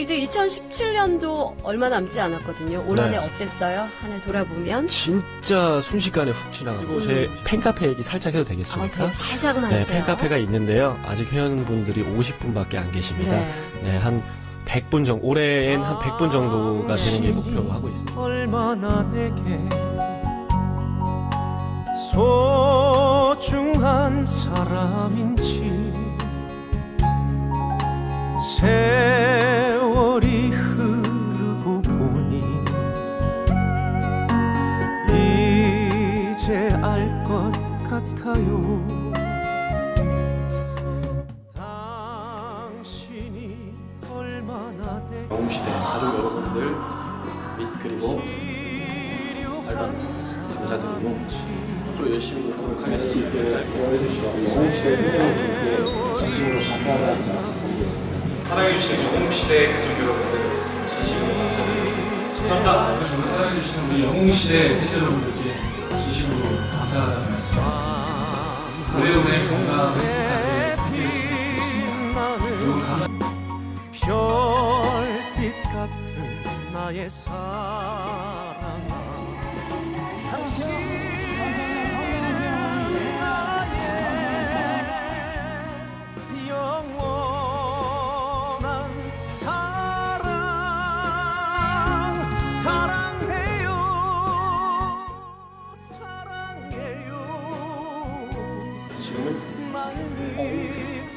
이제 2017년도 얼마 남지 않았거든요. 올 네. 한해 어땠어요? 한 해 돌아보면. 진짜 순식간에 훅 지나가고 제 팬카페 얘기 살짝 해도 아, 되겠습니까? 되게 살짝만 네, 하세요. 팬카페가 있는데요. 아직 회원분들이 50분밖에 안 계십니다. 네. 네, 한 100분 정도, 올해엔 한 100분 정도가 되는 게 목표로 하고 있습니다. 얼마나 내게 소중한 사람인지 세 같아요 당신이 얼마나 영웅시대 가족 여러분들 및 그리고 알바 감사드리고 앞으로 열심히 하도록 하겠습니다. 사랑해주시는 영웅시대 가족 여러분들 진심으로 감사합니다. 정말 사랑해주시는 우리 영웅시대 팬 여러분들께 진심으로 말씀 오래오래 건강 그리고 감사 별빛 같은 나의 삶 지금은 어,